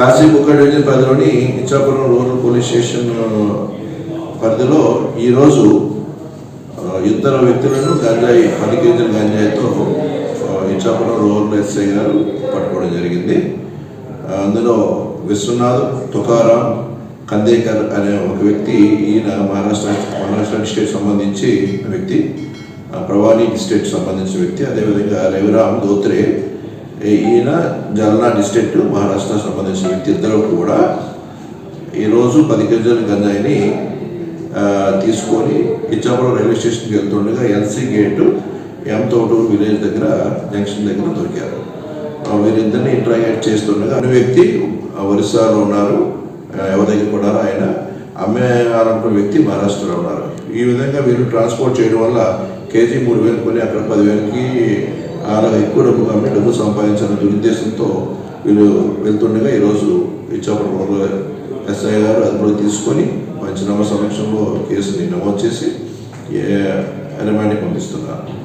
కాశీబుక్క division పరిధిలోని Ichchapuram rural police station పరిధిలో ఈరోజు ఇద్దరు వ్యక్తులను గంజాయి పది కేజీల గంజాయితో ఇచ్చాపురం రూరల్ ఎస్ఐ గారు పట్టుకోవడం జరిగింది. అందులో విశ్వనాథ్ తుకారాం కందేకర్ అనే ఒక వ్యక్తి ఈయన మహారాష్ట్ర మహారాష్ట్ర స్టేట్ సంబంధించి వ్యక్తి ప్రవాణి స్టేట్ సంబంధించిన వ్యక్తి అదేవిధంగా రవిరామ్ ధోత్రే ఈయన జల్నా డిస్ట్రిక్ట్ మహారాష్ట్ర సంబంధించిన వ్యక్తి ఇద్దరు కూడా ఈరోజు పది కేజీల గంజాయిని తీసుకొని ఇచ్చాపురం రైల్వే స్టేషన్కి వెళ్తుండగా LC gate M Thoturu village దగ్గర జంక్షన్ దగ్గర దొరికారు. వీరిద్దరిని ఇంటరాక్ట్ చేస్తుండగా అన్ని వ్యక్తి ఒరిస్సాలో ఉన్నారు ఎవరి దగ్గర కూడా ఆయన అమ్మేయాలనుకున్న వ్యక్తి మహారాష్ట్రలో ఉన్నారు. ఈ విధంగా వీరు ట్రాన్స్పోర్ట్ చేయడం వల్ల కేజీ మూడు వేలు కొని అక్కడ పదివేలకి చాలా ఎక్కువ డబ్బు కాబట్టి డబ్బు సంపాదించాలనే దురుద్దేశంతో వీళ్ళు వెళ్తుండగా ఈరోజు ఇచ్చాపురం రూరల్ ఎస్ఐ గారు అదుపులో తీసుకొని పంచనామా సమక్షంలో కేసుని నమోదు చేసి రిమాండ్కి పంపిస్తున్నారు